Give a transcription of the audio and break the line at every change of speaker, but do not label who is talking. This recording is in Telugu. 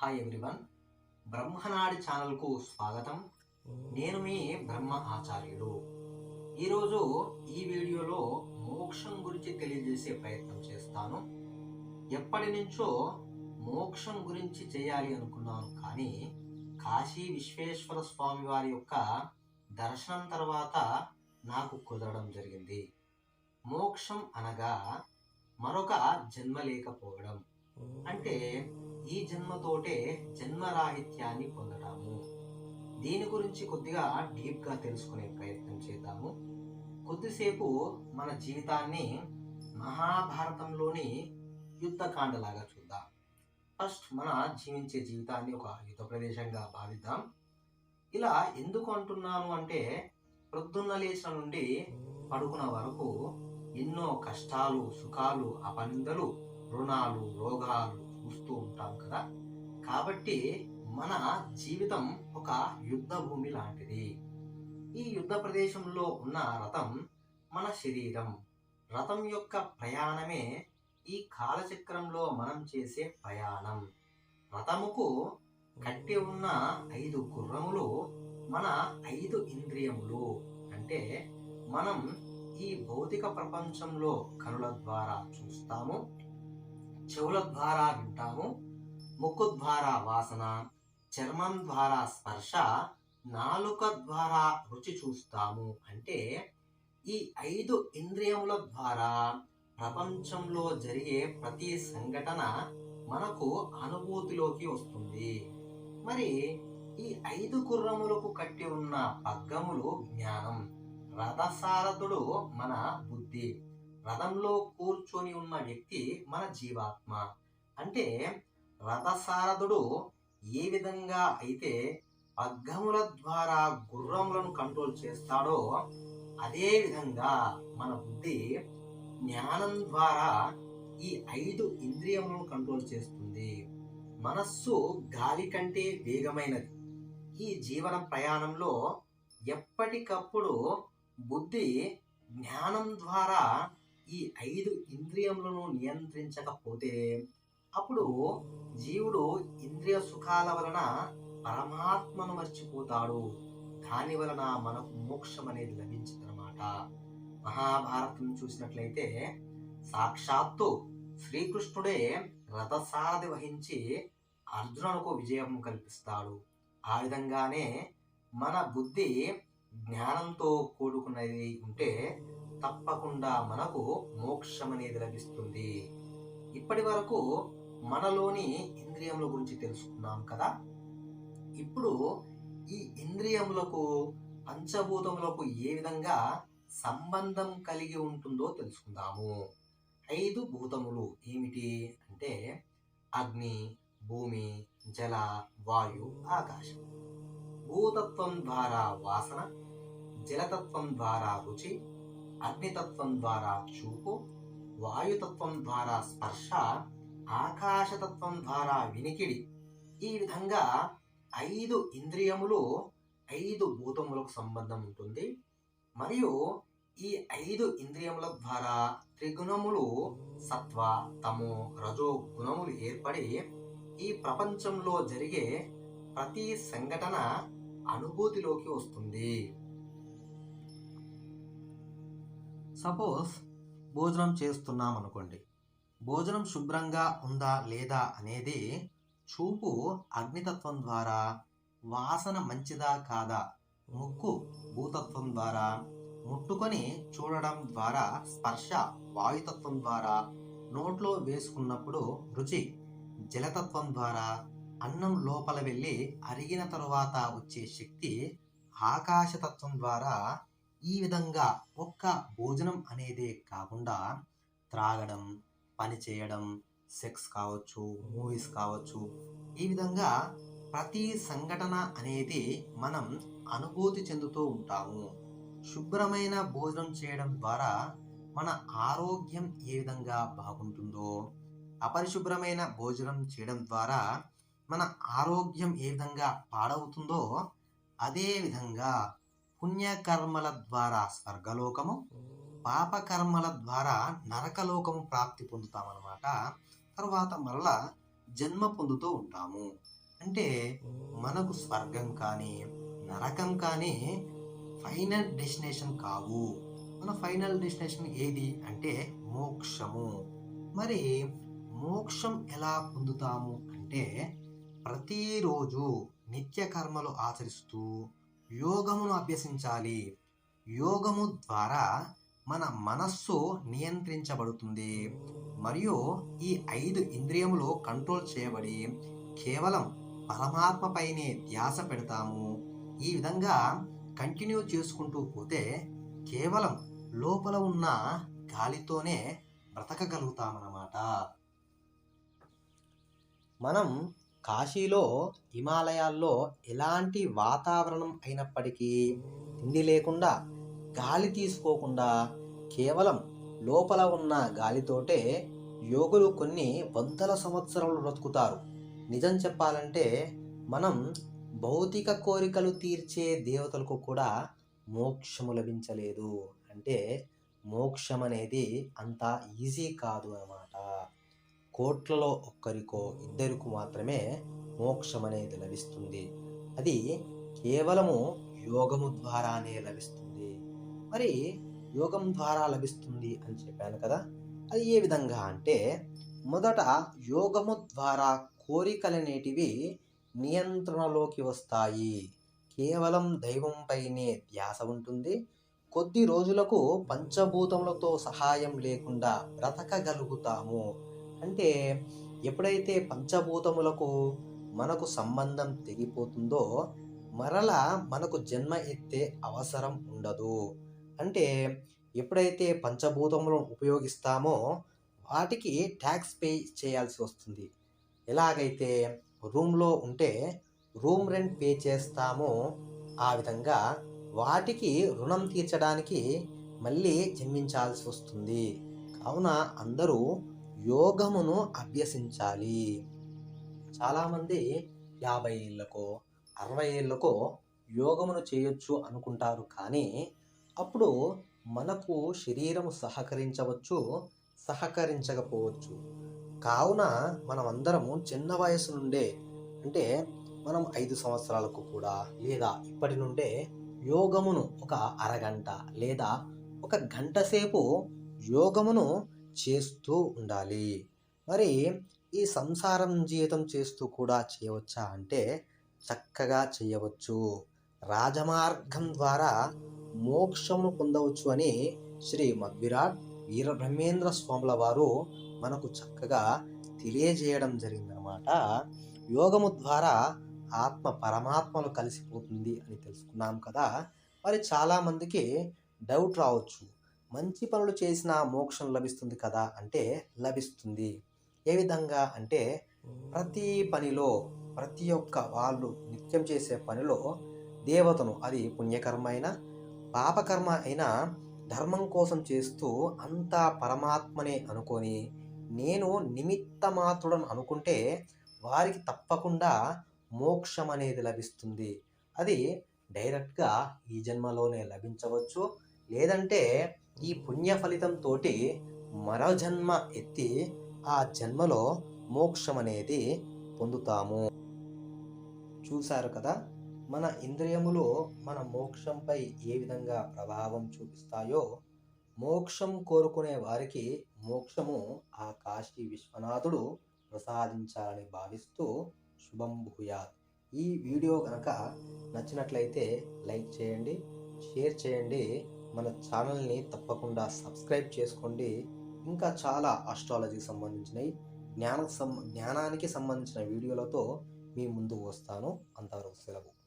హాయ్ ఎవ్రీవన్ బ్రహ్మనాడి ఛానల్కు స్వాగతం. నేను మీ బ్రహ్మ ఆచార్యుడు. ఈరోజు ఈ వీడియోలో మోక్షం గురించి తెలియజేసే ప్రయత్నం చేస్తాను. ఎప్పటి నుంచో మోక్షం గురించి చేయాలి అనుకున్నాను కానీ కాశీ విశ్వేశ్వర స్వామి వారి యొక్క దర్శనం తర్వాత నాకు కుదరడం జరిగింది. మోక్షం అనగా మరొక జన్మ లేకపోవడం. అంటే ఈ జన్మతోటే జన్మరాహిత్యాన్ని పొందడము దీని గురించి కొద్దిగా డీప్గా తెలుసుకునే ప్రయత్నం చేద్దాము. కొద్దిసేపు మన జీవితాన్ని మహాభారతంలోని యుద్ధకాండలాగా చూద్దాం. ఫస్ట్ మన జీవించే జీవితాన్ని ఒక యుద్ధ ప్రదేశంగా భావిద్దాం. ఇలా ఎందుకు అంటున్నాను అంటే ప్రొద్దున్న లేచిన నుండి పడుకున్న వరకు ఎన్నో కష్టాలు సుఖాలు అపనిందలు రుణాలు రోగాలు చూస్తూ ఉంటాం కదా. కాబట్టి మన జీవితం ఒక యుద్ధ భూమి లాంటిది. ఈ యుద్ధ ప్రదేశంలో ఉన్న రథం మన శరీరం. రథం యొక్క ప్రయాణమే ఈ కాలచక్రంలో మనం చేసే ప్రయాణం. రథముకు కట్టి ఉన్న ఐదు గుర్రములు మన ఐదు ఇంద్రియములు. అంటే మనం ఈ భౌతిక ప్రపంచంలో కనుల ద్వారా చూస్తాము. చెవుల ద్వారా వింటాము ముక్కు ద్వారా వాసన చర్మం ద్వారా స్పర్శ నాలుక ద్వారా రుచి చూస్తాము. అంటే ఈ ఐదు ఇంద్రియముల ద్వారా ప్రపంచంలో జరిగే ప్రతి సంఘటన మనకు అనుభూతిలోకి వస్తుంది. మరి ఈ ఐదు గుర్రములకు కట్టి ఉన్న పగ్గములు జ్ఞానం. రథసారథుడు మన బుద్ధి. రథంలో కూర్చొని ఉన్న వ్యక్తి మన జీవాత్మ. అంటే రథసారథుడు ఏ విధంగా అయితే పగ్గముల ద్వారా గుర్రములను కంట్రోల్ చేస్తాడో అదే విధంగా మన బుద్ధి జ్ఞానం ద్వారా ఈ ఐదు ఇంద్రియములను కంట్రోల్ చేస్తుంది. మనస్సు గాలి కంటే వేగమైనది. ఈ జీవన ప్రయాణంలో ఎప్పటికప్పుడు బుద్ధి జ్ఞానం ద్వారా ఈ ఐదు ఇంద్రియములను నియంత్రించకపోతే అప్పుడు జీవుడు ఇంద్రియ సుఖాల వలన పరమాత్మను మర్చిపోతాడు. దాని వలన మనకు మోక్షం అనేది లభించిందనమాట మహాభారతం చూసినట్లయితే సాక్షాత్తు శ్రీకృష్ణుడే రథసారథి వహించి అర్జునులకు విజయం కల్పిస్తాడు. ఆ విధంగానే మన బుద్ధి జ్ఞానంతో కూడుకున్నది ఉంటే తప్పకుండా మనకు మోక్షం అనేది లభిస్తుంది. ఇప్పటి వరకు మనలోని ఇంద్రియముల గురించి తెలుసుకున్నాం కదా. ఇప్పుడు ఈ ఇంద్రియములకు పంచభూతములకు ఏ విధంగా సంబంధం కలిగి ఉంటుందో తెలుసుకుందాము. ఐదు భూతములు ఏమిటి అంటే అగ్ని భూమి జల వాయు ఆకాశం. భూతత్వం ద్వారా వాసన జలతత్వం ద్వారా రుచి అగ్నితత్వం ద్వారా చూపు వాయుతత్వం ద్వారా స్పర్శ ఆకాశతత్వం ద్వారా వినికిడి. ఈ విధంగా ఐదు ఇంద్రియములు ఐదు భూతములకు సంబంధం ఉంటుంది. మరియు ఈ ఐదు ఇంద్రియముల ద్వారా త్రిగుణములు సత్వ తమో రజో గుణములు ఏర్పడి ఈ ప్రపంచంలో జరిగే ప్రతి సంఘటన అనుభూతిలోకి వస్తుంది. సపోజ్ భోజనం చేస్తున్నాం అనుకోండి. భోజనం శుభ్రంగా ఉందా లేదా అనేది చూపు అగ్నితత్వం ద్వారా వాసన మంచిదా కాదా? ముక్కు భూతత్వం ద్వారా ముట్టుకొని చూడడం ద్వారా స్పర్శ వాయుతత్వం ద్వారా నోట్లో వేసుకున్నప్పుడు రుచి జలతత్వం ద్వారా అన్నం లోపల వెళ్ళి అరిగిన తరువాత వచ్చే శక్తి ఆకాశతత్వం ద్వారా ఈ విధంగా ఒక్క భోజనం అనేదే కాకుండా త్రాగడం పని చేయడం సెక్స్ కావచ్చు మూవీస్ కావచ్చు ఈ విధంగా ప్రతి సంఘటన అనేది మనం అనుభూతి చెందుతూ ఉంటాము. శుభ్రమైన భోజనం చేయడం ద్వారా మన ఆరోగ్యం ఏ విధంగా బాగుంటుందో అపరిశుభ్రమైన భోజనం చేయడం ద్వారా మన ఆరోగ్యం ఏ విధంగా పాడవుతుందో అదే విధంగా పుణ్యకర్మల ద్వారా స్వర్గలోకము పాపకర్మల ద్వారా నరకలోకము ప్రాప్తి పొందుతామన్నమాట. తర్వాత మరలా జన్మ పొందుతూ ఉంటాము. అంటే మనకు స్వర్గం కానీ నరకం కానీ ఫైనల్ డెస్టినేషన్ కావు. మన ఫైనల్ డెస్టినేషన్ ఏది అంటే మోక్షము. మరి మోక్షం ఎలా పొందుతాము అంటే ప్రతిరోజు నిత్య కర్మలు ఆచరిస్తూ యోగమును అభ్యసించాలి. యోగము ద్వారా మన మనస్సు నియంత్రించబడుతుంది. మరియు ఈ ఐదు ఇంద్రియములు కంట్రోల్ చేయబడి కేవలం పరమాత్మపైనే ధ్యాస పెడతాము. ఈ విధంగా కంటిన్యూ చేసుకుంటూ పోతే కేవలం లోపల ఉన్న గాలితోనే బ్రతకగలుగుతామన్నమాట. మనం కాశీలో హిమాలయాల్లో ఎలాంటి వాతావరణం అయినప్పటికీ తిండి లేకుండా గాలి తీసుకోకుండా కేవలం లోపల ఉన్న గాలితోటే యోగులు కొన్ని వందల సంవత్సరాలు బ్రతుకుతారు. నిజం చెప్పాలంటే మనం భౌతిక కోరికలు తీర్చే దేవతలకు కూడా మోక్షము లభించలేదు. అంటే మోక్షం అనేది అంత ఈజీ కాదు అన్నమాట. కోట్లలో ఒక్కరికో ఇద్దరికో మాత్రమే మోక్షం అనేది లభిస్తుంది. అది కేవలము యోగము ద్వారానే లభిస్తుంది. మరి యోగం ద్వారా లభిస్తుంది అని చెప్పాను కదా అది ఏ విధంగా అంటే మొదట యోగము ద్వారా కోరికలనేటివి నియంత్రణలోకి వస్తాయి. కేవలం దైవంపైనే ధ్యాస ఉంటుంది. కొద్ది రోజులకు పంచభూతములతో సహాయం లేకుండా బ్రతకగలుగుతాము. అంటే ఎప్పుడైతే పంచభూతములకు మనకు సంబంధం తెగిపోతుందో మరలా మనకు జన్మ ఎత్తే అవసరం ఉండదు. అంటే ఎప్పుడైతే పంచభూతములను ఉపయోగిస్తామో వాటికి ట్యాక్స్ పే చేయాల్సి వస్తుంది. ఎలాగైతే రూమ్లో ఉంటే రూమ్ రెంట్ పే చేస్తామో ఆ విధంగా వాటికి రుణం తీర్చడానికి మళ్ళీ జన్మించాల్సి వస్తుంది. కావున అందరూ యోగమును అభ్యసించాలి. చాలామంది యాభై ఏళ్ళకో అరవై ఏళ్ళకో యోగమును చేయొచ్చు అనుకుంటారు కానీ అప్పుడు మనకు శరీరము సహకరించవచ్చు సహకరించకపోవచ్చు. కావున మనమందరము చిన్న వయసు నుండే అంటే మనం ఐదు సంవత్సరాలకు కూడా లేదా ఇప్పటి నుండే యోగమును ఒక అరగంట లేదా ఒక గంట సేపు యోగమును చేస్తూ ఉండాలి. మరి ఈ సంసారం జీవితం చేస్తూ కూడా చేయవచ్చా అంటే చక్కగా చేయవచ్చు. రాజమార్గం ద్వారా మోక్షమును పొందవచ్చు అని శ్రీ మద్విరాట్ వీరబ్రహ్మేంద్ర స్వాముల వారు మనకు చక్కగా తెలియజేయడం జరిగిందనమాట యోగము ద్వారా ఆత్మ పరమాత్మలు కలిసిపోతుంది అని తెలుసుకున్నాం కదా. మరి చాలామందికి డౌట్ రావచ్చు. మంచి పనులు చేసిన మోక్షం లభిస్తుంది కదా అంటే లభిస్తుంది. ఏ విధంగా అంటే ప్రతి పనిలో ప్రతి ఒక్క వాళ్ళు నిత్యం చేసే పనిలో దేవతను అది పుణ్యకర్మ అయినా పాపకర్మ అయినా ధర్మం కోసం చేస్తూ అంతా పరమాత్మనే అనుకొని నేను నిమిత్త మాత్రుడను అనుకుంటే వారికి తప్పకుండా మోక్షం అనేది లభిస్తుంది. అది డైరెక్ట్గా ఈ జన్మలోనే లభించవచ్చు. లేదంటే ఈ పుణ్య ఫలితంతో మరో జన్మ ఎత్తి ఆ జన్మలో మోక్షం అనేది పొందుతాము. చూశారు కదా? మన ఇంద్రియములు మన మోక్షంపై ఏ విధంగా ప్రభావం చూపిస్తాయో మోక్షం కోరుకునే వారికి మోక్షము ఆ కాశీ విశ్వనాథుడు ప్రసాదించాలని భావిస్తూ శుభం భూయాత్. ఈ వీడియో కనుక నచ్చినట్లయితే లైక్ చేయండి షేర్ చేయండి మన ఛానల్ని తప్పకుండా సబ్స్క్రైబ్ చేసుకోండి. ఇంకా చాలా ఆస్ట్రాలజీకి సంబంధించినవి జ్ఞాన సం జ్ఞానానికి సంబంధించిన వీడియోలతో మీ ముందు వస్తాను. అంతవరకు సెలవు.